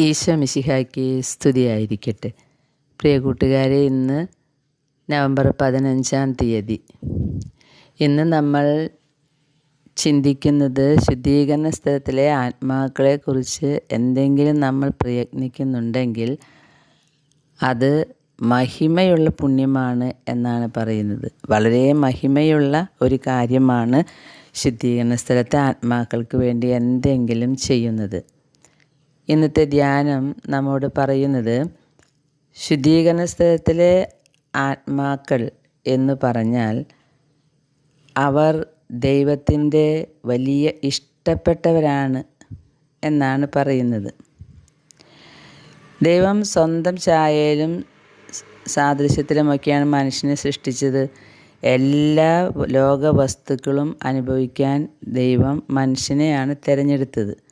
ഈശോ മിശിഹായ്ക്ക് സ്തുതിയായിരിക്കട്ടെ. പ്രിയ കൂട്ടുകാരെ ഇന്ന് നവംബർ പതിനഞ്ചാം തീയതി. ഇന്ന് നമ്മൾ ചിന്തിക്കുന്നത് ശുദ്ധീകരണ സ്ഥലത്തിലെ ആത്മാക്കളെക്കുറിച്ച് എന്തെങ്കിലും നമ്മൾ പ്രയത്നിക്കുന്നുണ്ടെങ്കിൽ അത് മഹിമയുള്ള പുണ്യമാണ് എന്നാണ് പറയുന്നത്. വളരെ മഹിമയുള്ള ഒരു കാര്യമാണ് ശുദ്ധീകരണ സ്ഥലത്തെ ആത്മാക്കൾക്ക് വേണ്ടി എന്തെങ്കിലും ചെയ്യുന്നത്. ഇന്നത്തെ ധ്യാനം നമ്മോട് പറയുന്നത് ശുദ്ധീകരണ സ്ഥലത്തിലെ ആത്മാക്കൾ എന്ന് പറഞ്ഞാൽ അവർ ദൈവത്തിന്റെ വലിയ ഇഷ്ടപ്പെട്ടവരാണ് എന്നാണ് പറയുന്നത്. ദൈവം സ്വന്തം ചായയിലും സാദൃശ്യത്തിലുമൊക്കെയാണ് മനുഷ്യനെ സൃഷ്ടിച്ചത്. എല്ലാ ലോക വസ്തുക്കളും അനുഭവിക്കാൻ ദൈവം മനുഷ്യനെയാണ് തിരഞ്ഞെടുത്തത്.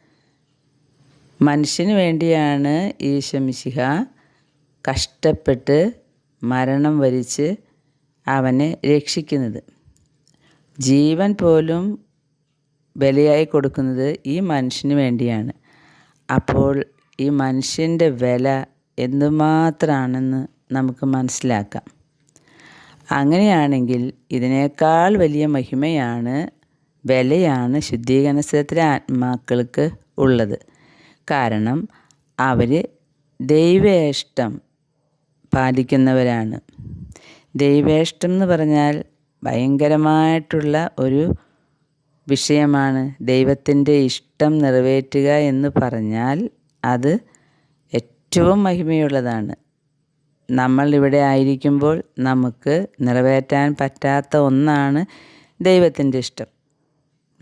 മനുഷ്യന് വേണ്ടിയാണ് ഈശമിശിഹ കഷ്ടപ്പെട്ട് മരണം വരിച്ച് അവനെ രക്ഷിക്കുന്നത്. ജീവൻ പോലും ബലിയായി കൊടുക്കുന്നത് ഈ മനുഷ്യന് വേണ്ടിയാണ്. അപ്പോൾ ഈ മനുഷ്യന്റെ വില എന്തുമാത്രമാണെന്ന് നമുക്ക് മനസ്സിലാക്കാം. അങ്ങനെയാണെങ്കിൽ ഇതിനേക്കാൾ വലിയ മഹിമയാണ് വിലയാണ് ശുദ്ധീകരണത്തിലെ ആത്മാക്കൾക്ക് ഉള്ളത്. കാരണം അവർ ദൈവേഷ്ടം പാലിക്കുന്നവരാണ്. ദൈവേഷ്ടം എന്ന് പറഞ്ഞാൽ ഭയങ്കരമായിട്ടുള്ള ഒരു വിഷയമാണ്. ദൈവത്തിന്റെ ഇഷ്ടം നിറവേറ്റുക എന്ന് പറഞ്ഞാൽ അത് ഏറ്റവും മഹിമയുള്ളതാണ്. നമ്മൾ ഇവിടെ ആയിരിക്കുമ്പോൾ നമുക്ക് നിറവേറ്റാൻ പറ്റാത്ത ഒന്നാണ് ദൈവത്തിന്റെ ഇഷ്ടം.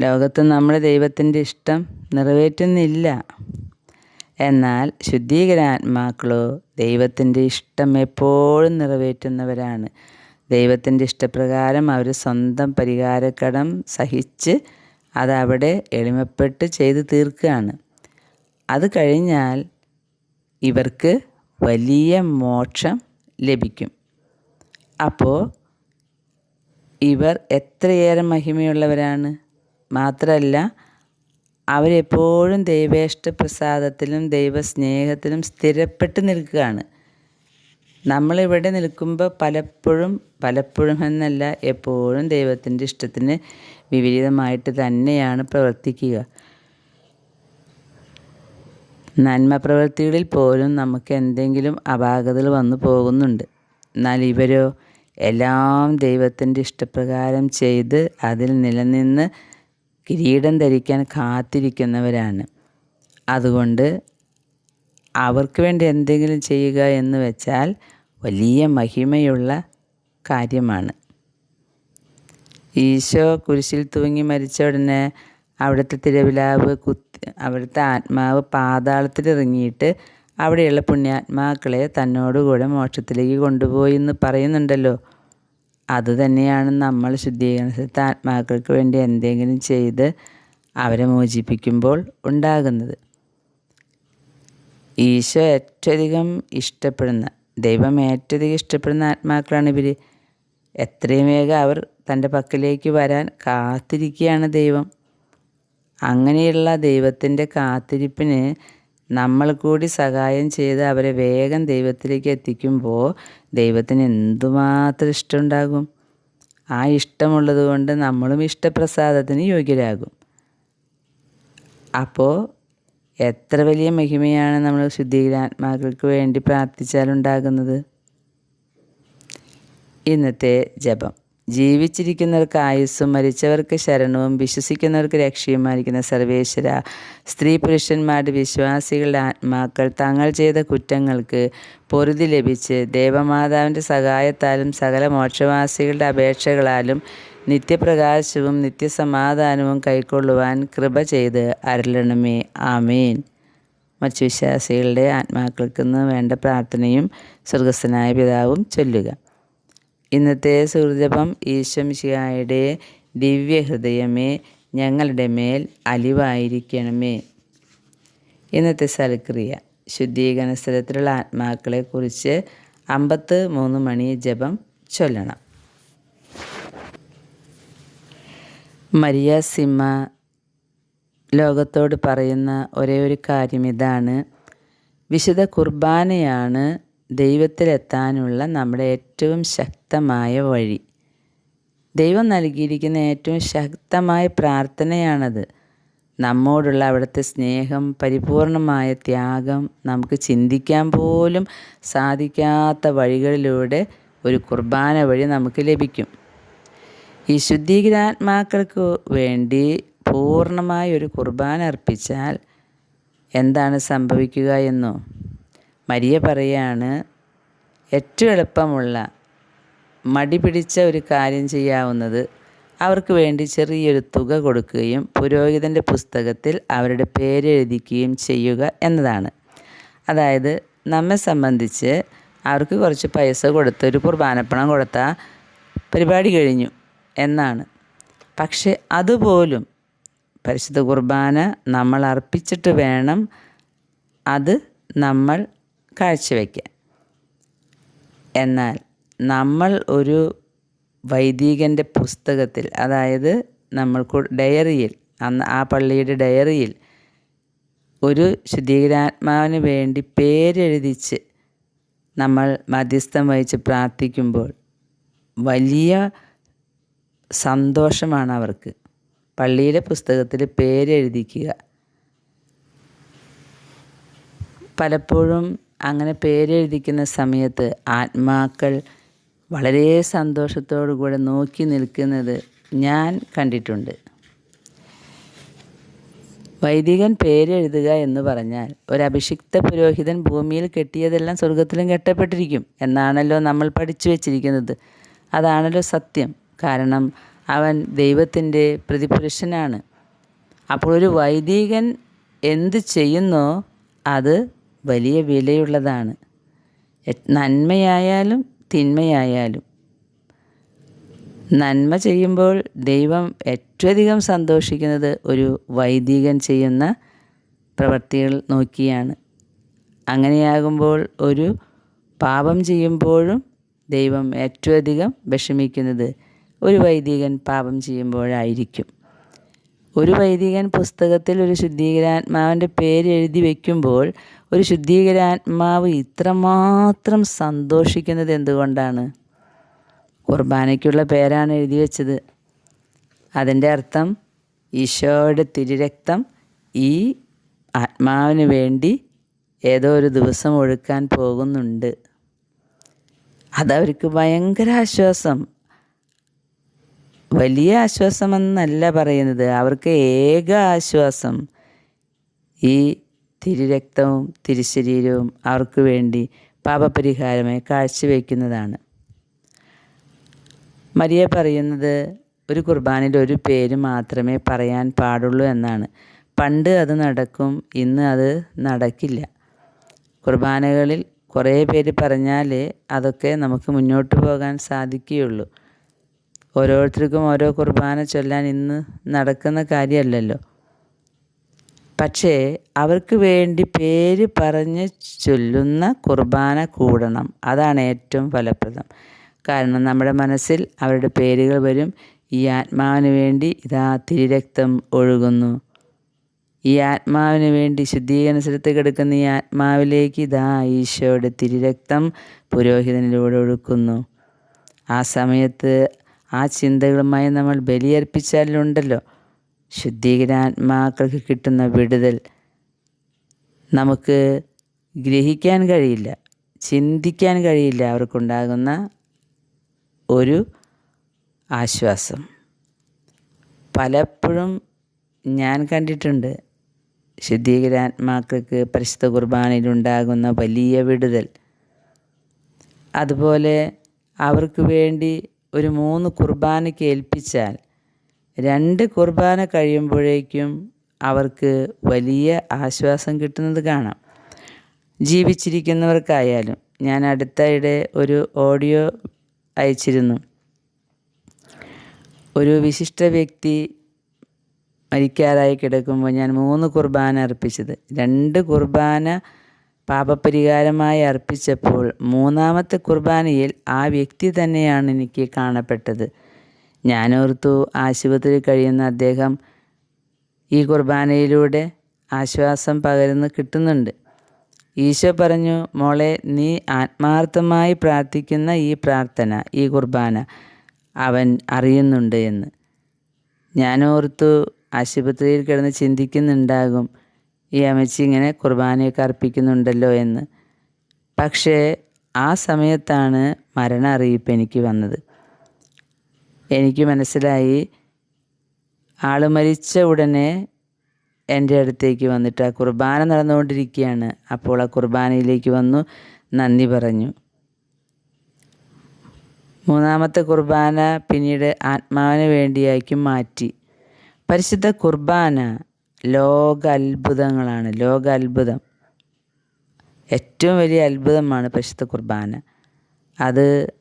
ലോകത്ത് നമ്മൾ ദൈവത്തിന്റെ ഇഷ്ടം നിറവേറ്റുന്നില്ല. എന്നാൽ ശുദ്ധീകരാത്മാക്കളോ ദൈവത്തിന്റെ ഇഷ്ടം എപ്പോഴും നിറവേറ്റുന്നവരാണ്. ദൈവത്തിന്റെ ഇഷ്ടപ്രകാരം അവർ സ്വന്തം പരിഹാരക്കടം സഹിച്ച് അതവിടെ എളിമപ്പെട്ട് ചെയ്തു തീർക്കുകയാണ്. അത് കഴിഞ്ഞാൽ ഇവർക്ക് വലിയ മോക്ഷം ലഭിക്കും. അപ്പോൾ ഇവർ എത്രയേറെ മഹിമയുള്ളവരാണ്? മാത്രമല്ല അവരെപ്പോഴും ദൈവേഷ്ട പ്രസാദത്തിലും ദൈവസ്നേഹത്തിലും സ്ഥിരപ്പെട്ട് നിൽക്കുകയാണ്. നമ്മളിവിടെ നിൽക്കുമ്പോൾ പലപ്പോഴും പലപ്പോഴും എന്നല്ല എപ്പോഴും ദൈവത്തിന്റെ ഇഷ്ടത്തിന് വിപരീതമായിട്ട് തന്നെയാണ് പ്രവർത്തിക്കുക. നന്മ പ്രവൃത്തികളിൽ പോലും നമുക്ക് എന്തെങ്കിലും അപാകതകൾ വന്നു പോകുന്നുണ്ട്. എന്നാൽ ഇവരോ എല്ലാം ദൈവത്തിന്റെ ഇഷ്ടപ്രകാരം ചെയ്ത് അതിൽ നിലനിന്ന് കിരീടം ധരിക്കാൻ കാത്തിരിക്കുന്നവരാണ്. അതുകൊണ്ട് അവർക്ക് വേണ്ടി എന്തെങ്കിലും ചെയ്യുക എന്ന് വെച്ചാൽ വലിയ മഹിമയുള്ള കാര്യമാണ്. ഈശോ കുരിശിൽ തൂങ്ങി മരിച്ച ഉടനെ അവിടുത്തെ തിരവിലാവ് കുത്തി അവിടുത്തെ ആത്മാവ് പാതാളത്തിലിറങ്ങിയിട്ട് അവിടെയുള്ള പുണ്യാത്മാക്കളെ തന്നോടുകൂടെ മോക്ഷത്തിലേക്ക് കൊണ്ടുപോയി എന്ന് പറയുന്നുണ്ടല്ലോ. അതുതന്നെയാണ് നമ്മൾ ശുദ്ധീകരണത്തെ ആത്മാക്കൾക്ക് വേണ്ടി എന്തെങ്കിലും ചെയ്ത് അവരെ മോചിപ്പിക്കുമ്പോൾ ഉണ്ടാകുന്നത്. ഈശോ ഏറ്റവും ഇഷ്ടപ്പെടുന്ന ദൈവം ഏറ്റവും ഇഷ്ടപ്പെടുന്ന ആത്മാക്കളാണ് ഇവർ എത്രയും വേഗം അവർ തന്റെ പക്കലേക്ക് വരാൻ കാത്തിരിക്കുകയാണ് ദൈവം. അങ്ങനെയുള്ള ദൈവത്തിന്റെ കാത്തിരിപ്പിന് നമ്മൾ കൂടി സഹായം ചെയ്ത് അവരെ വേഗം ദൈവത്തിലേക്ക് എത്തിക്കുമ്പോൾ ദൈവത്തിന് എന്തുമാത്രം ഇഷ്ടമുണ്ടാകും? ആ ഇഷ്ടമുള്ളത് കൊണ്ട് നമ്മളും ഇഷ്ടപ്രസാദത്തിന് യോഗ്യരാകും. അപ്പോൾ എത്ര വലിയ മഹിമയാണ് നമ്മൾ ശുദ്ധീകരാത്മാക്കൾക്ക് വേണ്ടി പ്രാർത്ഥിച്ചാലുണ്ടാകുന്നത്? ഇന്നത്തെ ജപം. ജീവിച്ചിരിക്കുന്നവർക്ക് ആയുസ്സും മരിച്ചവർക്ക് ശരണവും വിശ്വസിക്കുന്നവർക്ക് രക്ഷയുമായിരിക്കുന്ന സർവേശ്വര സ്ത്രീ പുരുഷന്മാരുടെ വിശ്വാസികളുടെ ആത്മാക്കൾ തങ്ങൾ ചെയ്ത കുറ്റങ്ങൾക്ക് പൊറുതി ലഭിച്ച് ദേവമാതാവിന്റെ സഹായത്താലും സകല മോക്ഷവാസികളുടെ അപേക്ഷകളാലും നിത്യപ്രകാശവും നിത്യസമാധാനവും കൈക്കൊള്ളുവാൻ കൃപ ചെയ്ത് അരുളണമേ. ആമീൻ. മറ്റു വിശ്വാസികളുടെ ആത്മാക്കൾക്കെന്ന് വേണ്ട പ്രാർത്ഥനയും സ്വർഗസ്ഥനായ പിതാവും ചൊല്ലുക. ഇന്നത്തെ സുഹൃജപം ഈശ്വംശിയായുടെ ദിവ്യഹൃദയമേ ഞങ്ങളുടെ മേൽ അലിവായിരിക്കണമേ. ഇന്നത്തെ സൽക്രിയ. ശുദ്ധീകരണ സ്ഥലത്തിലുള്ള ആത്മാക്കളെക്കുറിച്ച് അമ്പത്ത് മൂന്ന് മണി ജപം ചൊല്ലണം. മരിയ സിമ്മ ലോകത്തോട് പറയുന്ന ഒരേ ഒരു കാര്യം ഇതാണ്. വിശുദ്ധ കുർബാനയാണ് ദൈവത്തിലെത്താനുള്ള നമ്മുടെ ഏറ്റവും ശക്തമായ വഴി. ദൈവം നൽകിയിരിക്കുന്ന ഏറ്റവും ശക്തമായ പ്രാർത്ഥനയാണത്. നമ്മോടുള്ള അവിടുത്തെ സ്നേഹം പരിപൂർണമായ ത്യാഗം നമുക്ക് ചിന്തിക്കാൻ പോലും സാധിക്കാത്ത വഴികളിലൂടെ ഒരു കുർബാന വഴി നമുക്ക് ലഭിക്കും. ഈ ശുദ്ധീകരാത്മാക്കൾക്ക് വേണ്ടി പൂർണമായ ഒരു കുർബാന അർപ്പിച്ചാൽ എന്താണ് സംഭവിക്കുക എന്നോ? മരിയ പറയാണ് ഏറ്റവും എളുപ്പമുള്ള മടി പിടിച്ച ഒരു കാര്യം ചെയ്യാവുന്നത് അവർക്ക് വേണ്ടി ചെറിയൊരു തുക കൊടുക്കുകയും പുരോഹിതന്റെ പുസ്തകത്തിൽ അവരുടെ പേരെഴുതിക്കുകയും ചെയ്യുക എന്നതാണ്. അതായത് നമ്മെ സംബന്ധിച്ച് അവർക്ക് കുറച്ച് പൈസ കൊടുത്ത് ഒരു കുർബാനപ്പണം കൊടുത്താൽ പരിപാടി കഴിഞ്ഞു എന്നാണ്. പക്ഷെ അതുപോലും പരിശുദ്ധ കുർബാന നമ്മൾ അർപ്പിച്ചിട്ട് വേണം അത് നമ്മൾ കാഴ്ചവെക്കാൻ എന്നാൽ നമ്മൾ ഒരു വൈദികന്റെ പുസ്തകത്തിൽ അതായത് നമ്മൾക്ക് ഡയറിയിൽ അന്ന് ആ പള്ളിയുടെ ഡയറിയിൽ ഒരു ശുദ്ധീകരാത്മാവിന് വേണ്ടി പേരെഴുതിച്ച് നമ്മൾ മധ്യസ്ഥം വഹിച്ച് പ്രാർത്ഥിക്കുമ്പോൾ വലിയ സന്തോഷമാണ് അവർക്ക്. പള്ളിയിലെ പുസ്തകത്തിൽ പേരെഴുതിക്കുക. പലപ്പോഴും അങ്ങനെ പേരെഴുതിക്കുന്ന സമയത്ത് ആത്മാക്കൾ വളരെ സന്തോഷത്തോടു കൂടെ നോക്കി നിൽക്കുന്നത് ഞാൻ കണ്ടിട്ടുണ്ട്. വൈദികൻ പേരെഴുതുക എന്ന് പറഞ്ഞാൽ ഒരു അഭിഷിക്ത പുരോഹിതൻ ഭൂമിയിൽ കെട്ടിയതെല്ലാം സ്വർഗത്തിലും കെട്ടപ്പെട്ടിരിക്കും എന്നാണല്ലോ നമ്മൾ പഠിച്ചു വച്ചിരിക്കുന്നത്. അതാണല്ലോ സത്യം. കാരണം അവൻ ദൈവത്തിന്റെ പ്രതിപുരുഷനാണ്. അപ്പോൾ ഒരു വൈദികൻ എന്ത് ചെയ്യുന്നോ അത് വലിയ വിലയുള്ളതാണ്. നന്മയായാലും തിന്മയായാലും. നന്മ ചെയ്യുമ്പോൾ ദൈവം ഏറ്റവും സന്തോഷിക്കുന്നത് ഒരു വൈദികൻ ചെയ്യുന്ന പ്രവൃത്തികൾ നോക്കിയാണ്. അങ്ങനെയാകുമ്പോൾ ഒരു പാപം ചെയ്യുമ്പോഴും ദൈവം ഏറ്റവും വിഷമിക്കുന്നത് ഒരു വൈദികൻ പാപം ചെയ്യുമ്പോഴായിരിക്കും. ഒരു വൈദികൻ പുസ്തകത്തിൽ ഒരു ശുദ്ധീകരാത്മാവിന്റെ പേര് എഴുതി വയ്ക്കുമ്പോൾ ഒരു ശുദ്ധീകരാത്മാവ് ഇത്രമാത്രം സന്തോഷിക്കുന്നത് എന്തുകൊണ്ടാണ്? കുർബാനയ്ക്കുള്ള പേരാണ് എഴുതി വെച്ചത്. അതിന്റെ അർത്ഥം ഈശോയുടെ തിരുരക്തം ഈ ആത്മാവിന് വേണ്ടി ഏതോ ഒരു ദിവസം ഒഴുക്കാൻ പോകുന്നുണ്ട്. അതവർക്ക് ഭയങ്കര ആശ്വാസം. വലിയ ആശ്വാസമെന്നല്ല പറയുന്നത്. അവർക്ക് ഏക ആശ്വാസം ഈ തിരുരക്തവും തിരുശരീരവും അവർക്ക് വേണ്ടി പാപപരിഹാരമായി കാഴ്ചവെക്കുന്നതാണ്. മരിയ പറയുന്നത് ഒരു കുർബാനയിൽ ഒരു പേര് മാത്രമേ പറയാൻ പാടുള്ളൂ എന്നാണ്. പണ്ട് അത് നടക്കും ഇന്ന് അത് നടക്കില്ല. കുർബാനകളിൽ കുറേ പേര് പറഞ്ഞാൽ അതൊക്കെ നമുക്ക് മുന്നോട്ട് പോകാൻ സാധിക്കുകയുള്ളൂ. ഓരോരുത്തർക്കും ഓരോ കുർബാന ചൊല്ലാൻ ഇന്ന് നടക്കുന്ന കാര്യമല്ലല്ലോ. പക്ഷേ അവർക്ക് വേണ്ടി പേര് പറഞ്ഞ് ചൊല്ലുന്ന കുർബാന കൂടണം. അതാണ് ഏറ്റവും ഫലപ്രദം. കാരണം നമ്മുടെ മനസ്സിൽ അവരുടെ പേരുകൾ വരും. ഈ ആത്മാവിന് വേണ്ടി ഇതാ തിരിരക്തം ഒഴുകുന്നു. ഈ ആത്മാവിന് വേണ്ടി ശുദ്ധീകരണ സ്ഥലത്ത് കിടക്കുന്ന ഈ ആത്മാവിലേക്ക് ഇതാ ഈശോയുടെ തിരിരക്തം പുരോഹിതനിലൂടെ ഒഴുക്കുന്നു. ആ സമയത്ത് ആ ചിന്തകളുമായി നമ്മൾ ബലിയർപ്പിച്ചാലുണ്ടല്ലോ. ശുദ്ധീകരാത്മാക്കൾക്ക് കിട്ടുന്ന വിടുതൽ നമുക്ക് ഗ്രഹിക്കാൻ കഴിയില്ല ചിന്തിക്കാൻ കഴിയില്ല. അവർക്കുണ്ടാകുന്ന ഒരു ആശ്വാസം. പലപ്പോഴും ഞാൻ കണ്ടിട്ടുണ്ട് ശുദ്ധീകരാത്മാക്കൾക്ക് പരിശുദ്ധ കുർബാനയിലുണ്ടാകുന്ന വലിയ വിടുതൽ. അതുപോലെ അവർക്ക് വേണ്ടി ഒരു മൂന്ന് കുർബാനയ്ക്ക് ഏൽപ്പിച്ചാൽ രണ്ട് കുർബാന കഴിയുമ്പോഴേക്കും അവർക്ക് വലിയ ആശ്വാസം കിട്ടുന്നത് കാണാം. ജീവിച്ചിരിക്കുന്നവർക്കായാലും ഞാൻ അടുത്തയിടെ ഒരു ഓഡിയോ അയച്ചിരുന്നു. ഒരു വിശിഷ്ട വ്യക്തി മരിക്കാറായി കിടക്കുമ്പോൾ ഞാൻ മൂന്ന് കുർബാന അർപ്പിച്ചത്. രണ്ട് കുർബാന പാപപരിഹാരമായി അർപ്പിച്ചപ്പോൾ മൂന്നാമത്തെ കുർബാനയിൽ ആ വ്യക്തി തന്നെയാണ് എനിക്ക് കാണപ്പെട്ടത്. ഞാനോർത്തു ആശുപത്രിയിൽ കഴിയുന്ന അദ്ദേഹം ഈ കുർബാനയിലൂടെ ആശ്വാസം പകരുന്ന് കിട്ടുന്നുണ്ട്. ഈശോ പറഞ്ഞു മോളെ നീ ആത്മാർത്ഥമായി പ്രാർത്ഥിക്കുന്ന ഈ പ്രാർത്ഥന ഈ കുർബാന അവൻ അറിയുന്നുണ്ട് എന്ന്. ഞാനോർത്തു ആശുപത്രിയിൽ കിടന്ന് ചിന്തിക്കുന്നുണ്ടാകും ഈ അമ്മച്ചി ഇങ്ങനെ കുർബാനയൊക്കെ അർപ്പിക്കുന്നുണ്ടല്ലോ എന്ന്. പക്ഷേ ആ സമയത്താണ് മരണ അറിയിപ്പ് എനിക്ക് വന്നത്. എനിക്ക് മനസ്സിലായി ആൾ മരിച്ച ഉടനെ എന്റെ അടുത്തേക്ക് വന്നിട്ട് ആ കുർബാന നടന്നുകൊണ്ടിരിക്കുകയാണ്. അപ്പോൾ ആ കുർബാനയിലേക്ക് വന്നു നന്ദി പറഞ്ഞു. മൂന്നാമത്തെ കുർബാന പിന്നീട് ആത്മാവിന് വേണ്ടിയായിരിക്കും മാറ്റി. പരിശുദ്ധ കുർബാന ലോക അത്ഭുതങ്ങളാണ് ലോക അത്ഭുതം ഏറ്റവും വലിയ അത്ഭുതമാണ് പരിശുദ്ധ കുർബാന. അത്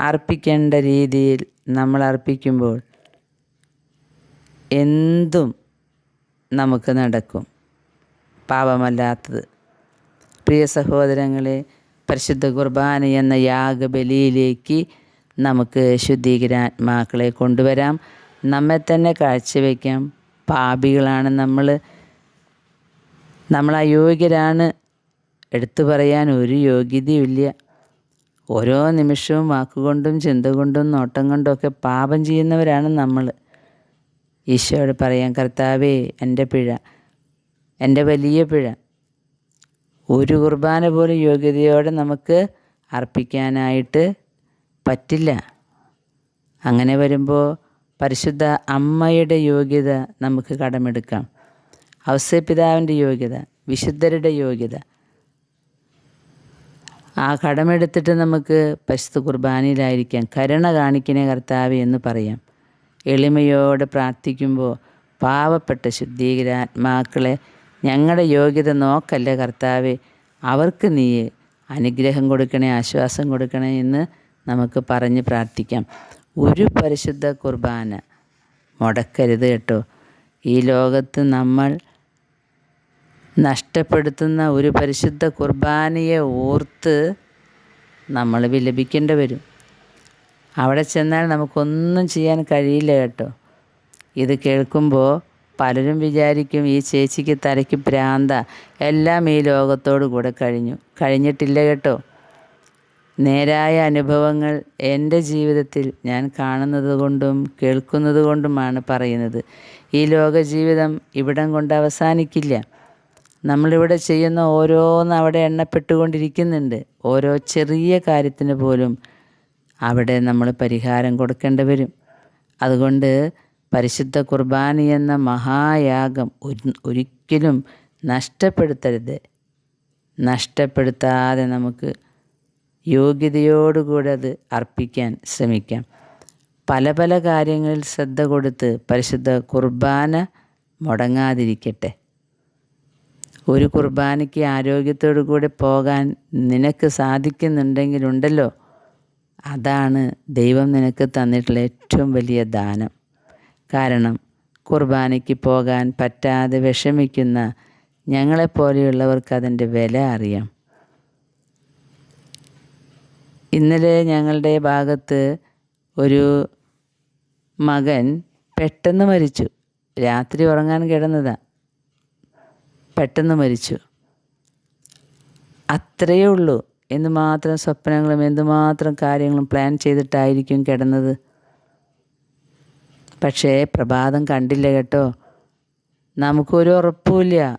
അർപ്പിക്കേണ്ട രീതിയിൽ നമ്മൾ അർപ്പിക്കുമ്പോൾ എന്തും നമുക്ക് നടക്കും. പാപമല്ലാത്തത്. പ്രിയ സഹോദരങ്ങളെ പരിശുദ്ധ കുർബാന എന്ന യാഗബലിയിലേക്ക് നമുക്ക് ശുദ്ധീകരാത്മാക്കളെ കൊണ്ടുവരാം. നമ്മെ തന്നെ കാഴ്ചവെക്കാം പാപികളാണ്. നമ്മൾ നമ്മൾ അയോഗ്യരാണ്. എടുത്തു പറയാൻ ഒരു യോഗ്യതയുമില്ല. ഓരോ നിമിഷവും വാക്കുകൊണ്ടും ചിന്ത കൊണ്ടും നോട്ടം കൊണ്ടും ഒക്കെ പാപം ചെയ്യുന്നവരാണ് നമ്മൾ ഈശോയോട് പറയാം കർത്താവേ എന്റെ പിഴ എന്റെ വലിയ പിഴ. ഒരു കുർബാന പോലും യോഗ്യതയോടെ നമുക്ക് അർപ്പിക്കാനായിട്ട് പറ്റില്ല. അങ്ങനെ വരുമ്പോൾ പരിശുദ്ധ അമ്മയുടെ യോഗ്യത നമുക്ക് കടമെടുക്കാം. ഔസപിതാവിന്റെ യോഗ്യത വിശുദ്ധരുടെ യോഗ്യത. ആ കടമെടുത്തിട്ട് നമുക്ക് പശുത്ത് കുർബാനയിലായിരിക്കാം. കരുണ കാണിക്കണേ കർത്താവ് എന്ന് പറയാം. എളിമയോടെ പ്രാർത്ഥിക്കുമ്പോൾ പാവപ്പെട്ട ശുദ്ധീകരാത്മാക്കളെ ഞങ്ങളുടെ യോഗ്യത നോക്കല്ല കർത്താവെ. അവർക്ക് നീ അനുഗ്രഹം കൊടുക്കണേ ആശ്വാസം കൊടുക്കണേ എന്ന് നമുക്ക് പറഞ്ഞ് പ്രാർത്ഥിക്കാം. ഒരു പരിശുദ്ധ കുർബാന. മുടക്കരുത് കേട്ടോ. ഈ ലോകത്ത് നമ്മൾ നഷ്ടപ്പെടുത്തുന്ന ഒരു പരിശുദ്ധ കുർബാനയെ ഓർത്ത് നമ്മൾ വിലപിക്കേണ്ടി വരും. അവിടെ ചെന്നാൽ നമുക്കൊന്നും ചെയ്യാൻ കഴിയില്ല കേട്ടോ. ഇത് കേൾക്കുമ്പോൾ പലരും വിചാരിക്കും ഈ ചേച്ചിക്ക് തലയ്ക്ക് ഭ്രാന്ത എല്ലാം ഈ ലോകത്തോടു കൂടെ കഴിഞ്ഞു. കഴിഞ്ഞിട്ടില്ല കേട്ടോ. നേരായ അനുഭവങ്ങൾ എന്റെ ജീവിതത്തിൽ ഞാൻ കാണുന്നത് കൊണ്ടും കേൾക്കുന്നത് കൊണ്ടുമാണ് പറയുന്നത്. ഈ ലോക ജീവിതം ഇവിടം കൊണ്ട് അവസാനിക്കില്ല. നമ്മളിവിടെ ചെയ്യുന്ന ഓരോന്ന് അവിടെ എണ്ണപ്പെട്ടുകൊണ്ടിരിക്കുന്നുണ്ട്. ഓരോ ചെറിയ കാര്യത്തിന് പോലും അവിടെ നമ്മൾ പരിഹാരം കൊടുക്കേണ്ടി വരും. അതുകൊണ്ട് പരിശുദ്ധ കുർബാന എന്ന മഹായാഗം ഒരിക്കലും നഷ്ടപ്പെടുത്തരുത്. നഷ്ടപ്പെടുത്താതെ നമുക്ക് യോഗ്യതയോടുകൂടെ അത് അർപ്പിക്കാൻ ശ്രമിക്കാം. പല പല കാര്യങ്ങളിൽ ശ്രദ്ധ കൊടുത്ത് പരിശുദ്ധ കുർബാന മുടങ്ങാതിരിക്കട്ടെ. ഒരു കുർബാനയ്ക്ക് ആരോഗ്യത്തോടു കൂടെ പോകാൻ നിനക്ക് സാധിക്കുന്നുണ്ടെങ്കിലുണ്ടല്ലോ. അതാണ് ദൈവം നിനക്ക് തന്നിട്ടുള്ള ഏറ്റവും വലിയ ദാനം. കാരണം കുർബാനയ്ക്ക് പോകാൻ പറ്റാതെ വിഷമിക്കുന്ന ഞങ്ങളെപ്പോലെയുള്ളവർക്ക് അതിന്റെ വില അറിയാം. ഇന്നലെ ഞങ്ങളുടെ ഭാഗത്ത് ഒരു മകൻ പെട്ടെന്ന് മരിച്ചു. രാത്രി ഉറങ്ങാൻ കിടന്നതാണ് പെട്ടെന്ന് മരിച്ചു. അത്രയേ ഉള്ളൂ. എന്തുമാത്രം സ്വപ്നങ്ങളും എന്തുമാത്രം കാര്യങ്ങളും പ്ലാൻ ചെയ്തിട്ടായിരിക്കും കിടന്നത്. പക്ഷേ പ്രഭാതം കണ്ടില്ല കേട്ടോ. നമുക്കൊരു ഉറപ്പുമില്ല.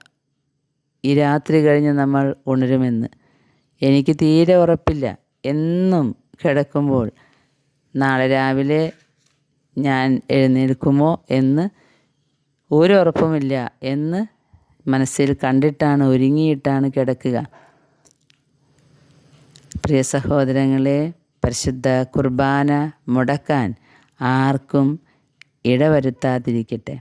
ഈ രാത്രി കഴിഞ്ഞ് നമ്മൾ ഉണരുമെന്ന്. എനിക്ക് തീരെ ഉറപ്പില്ല. എന്നും കിടക്കുമ്പോൾ നാളെ രാവിലെ ഞാൻ എഴുന്നേൽക്കുമോ എന്ന് ഒരു ഉറപ്പുമില്ല എന്ന് മനസ്സിൽ കണ്ടിട്ടാണ് ഒരുങ്ങിയിട്ടാണ് കിടക്കുക. പ്രിയ സഹോദരങ്ങളെ പരിശുദ്ധ കുർബാന മുടക്കാൻ ആർക്കും ഇടവരുത്താതിരിക്കട്ടെ.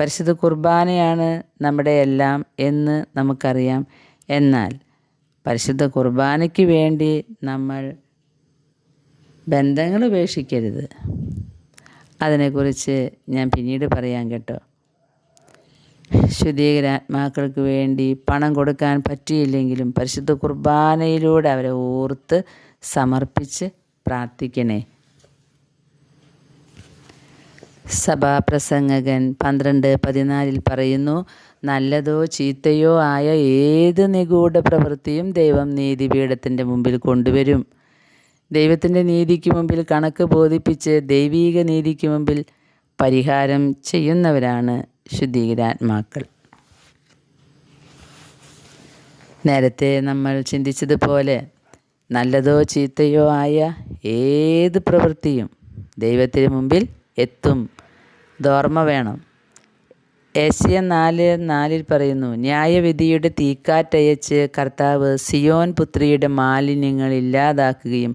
പരിശുദ്ധ കുർബാനയാണ് നമ്മുടെ എല്ലാം എന്ന് നമുക്കറിയാം. എന്നാൽ പരിശുദ്ധ കുർബാനയ്ക്ക് വേണ്ടി നമ്മൾ ബന്ധങ്ങൾ ഉപേക്ഷിക്കരുത്. അതിനെക്കുറിച്ച് ഞാൻ പിന്നീട് പറയാം കേട്ടോ. ശുദ്ധീകരാത്മാക്കൾക്ക് വേണ്ടി പണം കൊടുക്കാൻ പറ്റിയില്ലെങ്കിലും പരിശുദ്ധ കുർബാനയിലൂടെ അവരെ ഓർത്ത് സമർപ്പിച്ച് പ്രാർത്ഥിക്കണേ. സഭാപ്രസംഗകൻ പന്ത്രണ്ട് പതിനാലിൽ പറയുന്നു നല്ലതോ ചീത്തയോ ആയ ഏത് നിഗൂഢ പ്രവൃത്തിയും ദൈവം നീതിപീഠത്തിന്റെ മുമ്പിൽ കൊണ്ടുവരും. ദൈവത്തിന്റെ നീതിക്ക് മുമ്പിൽ കണക്ക് ബോധിപ്പിച്ച് ദൈവീക നീതിക്ക് മുമ്പിൽ പരിഹാരം ചെയ്യുന്നവരാണ് ശുദ്ധീകരാത്മാക്കൾ. നേരത്തെ നമ്മൾ ചിന്തിച്ചതുപോലെ നല്ലതോ ചീത്തയോ ആയ ഏത് പ്രവൃത്തിയും ദൈവത്തിന് മുമ്പിൽ എത്തും. ദോർമ്മ വേണം. ഏഷ്യ നാല് നാലിൽ പറയുന്നു ന്യായവിധിയുടെ തീക്കാറ്റയച്ച് കർത്താവ് സിയോൻ പുത്രിയുടെ മാലിന്യങ്ങൾ ഇല്ലാതാക്കുകയും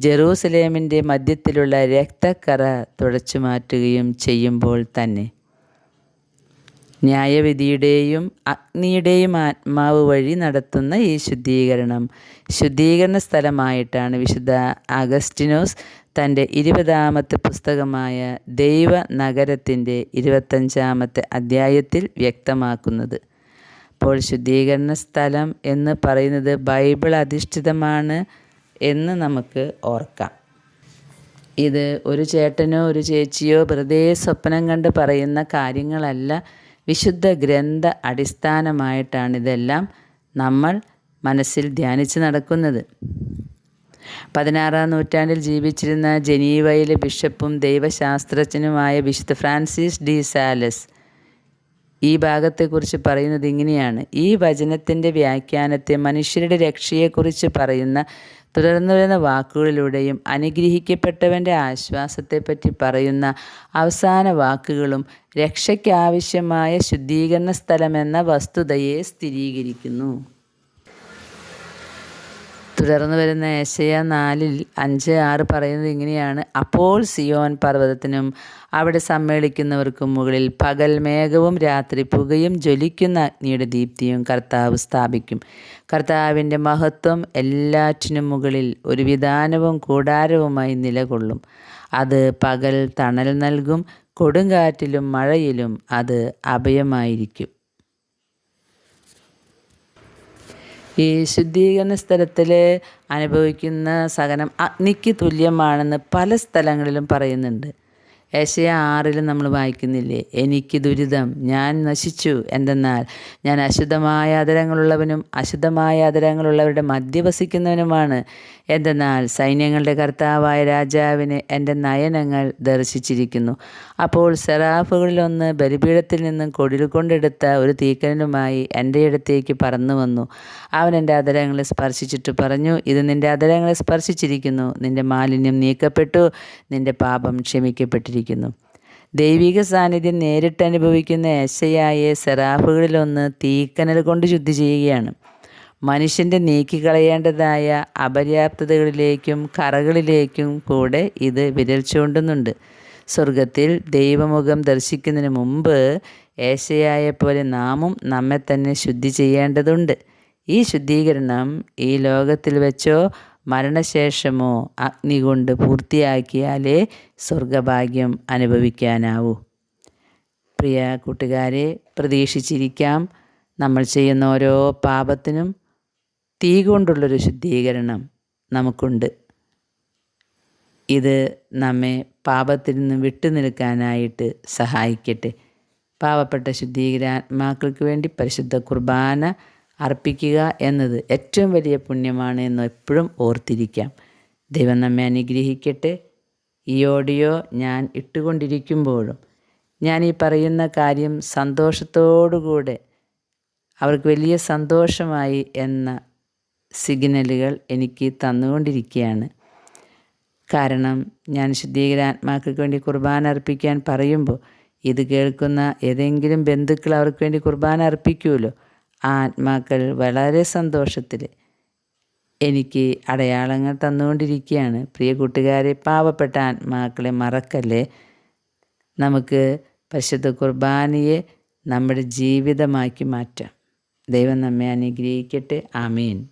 ജെറൂസലേമിന്റെ മധ്യത്തിലുള്ള രക്തക്കറ തുടച്ചു മാറ്റുകയും ചെയ്യുമ്പോൾ തന്നെ. ന്യായവിധിയുടെയും അഗ്നിയുടെയും ആത്മാവ് വഴി നടത്തുന്ന ഈ ശുദ്ധീകരണം ശുദ്ധീകരണ സ്ഥലമായിട്ടാണ് വിശുദ്ധ അഗസ്റ്റിനോസ് തന്റെ ഇരുപതാമത്തെ പുസ്തകമായ ദൈവ നഗരത്തിന്റെ ഇരുപത്തഞ്ചാമത്തെ അധ്യായത്തിൽ വ്യക്തമാക്കുന്നത്. അപ്പോൾ ശുദ്ധീകരണ സ്ഥലം എന്ന് പറയുന്നത് ബൈബിൾ അധിഷ്ഠിതമാണ് എന്ന് നമുക്ക് ഓർക്കാം. ഇത് ഒരു ചേട്ടനോ ഒരു ചേച്ചിയോ വെറുതെ സ്വപ്നം കണ്ട് പറയുന്ന കാര്യങ്ങളല്ല. വിശുദ്ധ ഗ്രന്ഥ അടിസ്ഥാനമായിട്ടാണ് ഇതെല്ലാം നമ്മൾ മനസ്സിൽ ധ്യാനിച്ച് നടക്കുന്നത്. പതിനാറാം നൂറ്റാണ്ടിൽ ജീവിച്ചിരുന്ന ജനീവയിലെ ബിഷപ്പും ദൈവശാസ്ത്രജ്ഞനുമായ വിശുദ്ധ ഫ്രാൻസിസ് ഡി സാലസ് ഈ ഭാഗത്തെക്കുറിച്ച് പറയുന്നത് ഇങ്ങനെയാണ്. ഈ വചനത്തിന്റെ വ്യാഖ്യാനത്തെ മനുഷ്യരുടെ രക്ഷയെക്കുറിച്ച് പറയുന്ന തുടർന്നു വരുന്ന വാക്കുകളിലൂടെയും അനുഗ്രഹിക്കപ്പെട്ടവന്റെ ആശ്വാസത്തെപ്പറ്റി പറയുന്ന അവസാന വാക്കുകളും രക്ഷയ്ക്കാവശ്യമായ ശുദ്ധീകരണ സ്ഥലമെന്ന വസ്തുതയെ സ്ഥിരീകരിക്കുന്നു. തുടർന്ന് വരുന്ന ഏശയ നാലിൽ അഞ്ച് ആറ് പറയുന്നത് ഇങ്ങനെയാണ്. അപ്പോൾ സിയോൻ പർവതത്തിനും അവിടെ സമ്മേളിക്കുന്നവർക്കും മുകളിൽ പകൽ മേഘവും രാത്രി പുകയും ജ്വലിക്കുന്ന അഗ്നിയുടെ ദീപ്തിയും കർത്താവ് സ്ഥാപിക്കും. കർത്താവിന്റെ മഹത്വം എല്ലാറ്റിനും മുകളിൽ ഒരു വിധാനവും കൂടാരവുമായി നിലകൊള്ളും. അത് പകൽ തണൽ നൽകും കൊടുങ്കാറ്റിലും മഴയിലും അത് അഭയമായിരിക്കും. ഈ ശുദ്ധീകരണ സ്ഥലത്തിൽ അനുഭവിക്കുന്ന സഹനം അഗ്നിക്ക് തുല്യമാണെന്ന് പല സ്ഥലങ്ങളിലും പറയുന്നുണ്ട്. ഏഷ്യ ആറിൽ നമ്മൾ വായിക്കുന്നില്ലേ? എനിക്ക് ദുരിതം ഞാൻ നശിച്ചു. എന്തെന്നാൽ ഞാൻ അശുദ്ധമായ അതരങ്ങളുള്ളവനും അശുദ്ധമായ അതരങ്ങളുള്ളവരുടെ മദ്യവസിക്കുന്നവനുമാണ് എന്തെന്നാൽ സൈന്യങ്ങളുടെ കർത്താവായ രാജാവിന് എന്റെ നയനങ്ങൾ ദർശിച്ചിരിക്കുന്നു. അപ്പോൾ സെറാഫുകളിലൊന്ന് ബലിപീഠത്തിൽ നിന്നും കൊടിൽ കൊണ്ടെടുത്ത ഒരു തീക്കനുമായി എന്റെ അടുത്തേക്ക് പറന്നു വന്നു. അവൻ എന്റെ അതരങ്ങളെ സ്പർശിച്ചിട്ട് പറഞ്ഞു ഇത് നിന്റെ അതരങ്ങളെ സ്പർശിച്ചിരിക്കുന്നു. നിന്റെ മാലിന്യം നീക്കപ്പെട്ടു. നിന്റെ പാപം ക്ഷമിക്കപ്പെട്ടിരിക്കുന്നു. ദൈവിക സാന്നിധ്യം നേരിട്ട് അനുഭവിക്കുന്ന ഏശയായെ സെറാഫുകളിലൊന്ന് തീക്കനൽ കൊണ്ട് ശുദ്ധി ചെയ്യുകയാണ്. മനുഷ്യന്റെ നീക്കിക്കളയേണ്ടതായ അപര്യാപ്തതകളിലേക്കും കറകളിലേക്കും കൂടെ ഇത് വിരൽ ചൂണ്ടുന്നുണ്ട്. സ്വർഗത്തിൽ ദൈവമുഖം ദർശിക്കുന്നതിന് മുമ്പ് ഏശയായ പോലെ നാമും നമ്മെ തന്നെ ശുദ്ധി ചെയ്യേണ്ടതുണ്ട്. ഈ ശുദ്ധീകരണം ഈ ലോകത്തിൽ വെച്ചോ മരണശേഷമോ അഗ്നി കൊണ്ട് പൂർത്തിയാക്കിയാലേ സ്വർഗഭാഗ്യം അനുഭവിക്കാനാവൂ. പ്രിയ കൂട്ടുകാരെ പ്രതീക്ഷിച്ചിരിക്കാം നമ്മൾ ചെയ്യുന്ന ഓരോ പാപത്തിനും തീ കൊണ്ടുള്ളൊരു ശുദ്ധീകരണം നമുക്കുണ്ട്. ഇത് നമ്മെ പാപത്തിൽ നിന്ന് നിൽക്കാനായിട്ട് സഹായിക്കട്ടെ. പാവപ്പെട്ട ശുദ്ധീകരാത്മാക്കൾക്ക് വേണ്ടി പരിശുദ്ധ കുർബാന അർപ്പിക്കുക എന്നത് ഏറ്റവും വലിയ പുണ്യമാണ് എന്ന് എപ്പോഴും ഓർത്തിരിക്കാം. ദൈവം നമ്മെ അനുഗ്രഹിക്കട്ടെ. ഈ ഓഡിയോ ഞാൻ ഇട്ടുകൊണ്ടിരിക്കുമ്പോഴും ഞാൻ ഈ പറയുന്ന കാര്യം സന്തോഷത്തോടുകൂടെ അവർക്ക് വലിയ സന്തോഷമായി എന്ന സിഗ്നലുകൾ എനിക്ക് തന്നുകൊണ്ടിരിക്കുകയാണ്. കാരണം ഞാൻ ശുദ്ധീകരാത്മാക്കൾക്ക് വേണ്ടി കുർബാന അർപ്പിക്കാൻ പറയുമ്പോൾ ഇത് കേൾക്കുന്ന ഏതെങ്കിലും ബന്ധുക്കൾ അവർക്ക് വേണ്ടി കുർബാന അർപ്പിക്കുമല്ലോ. ആത്മാക്കൾ വളരെ സന്തോഷത്തിൽ എനിക്ക് അടയാളങ്ങൾ തന്നുകൊണ്ടിരിക്കുകയാണ്. പ്രിയ കൂട്ടുകാരെ പാവപ്പെട്ട ആത്മാക്കളെ മറക്കല്ലേ? നമുക്ക് പരിശുദ്ധ കുർബാനയെ നമ്മുടെ ജീവിതമാക്കി മാറ്റാം. ദൈവം നമ്മെ അനുഗ്രഹിക്കട്ടെ. ആമീൻ.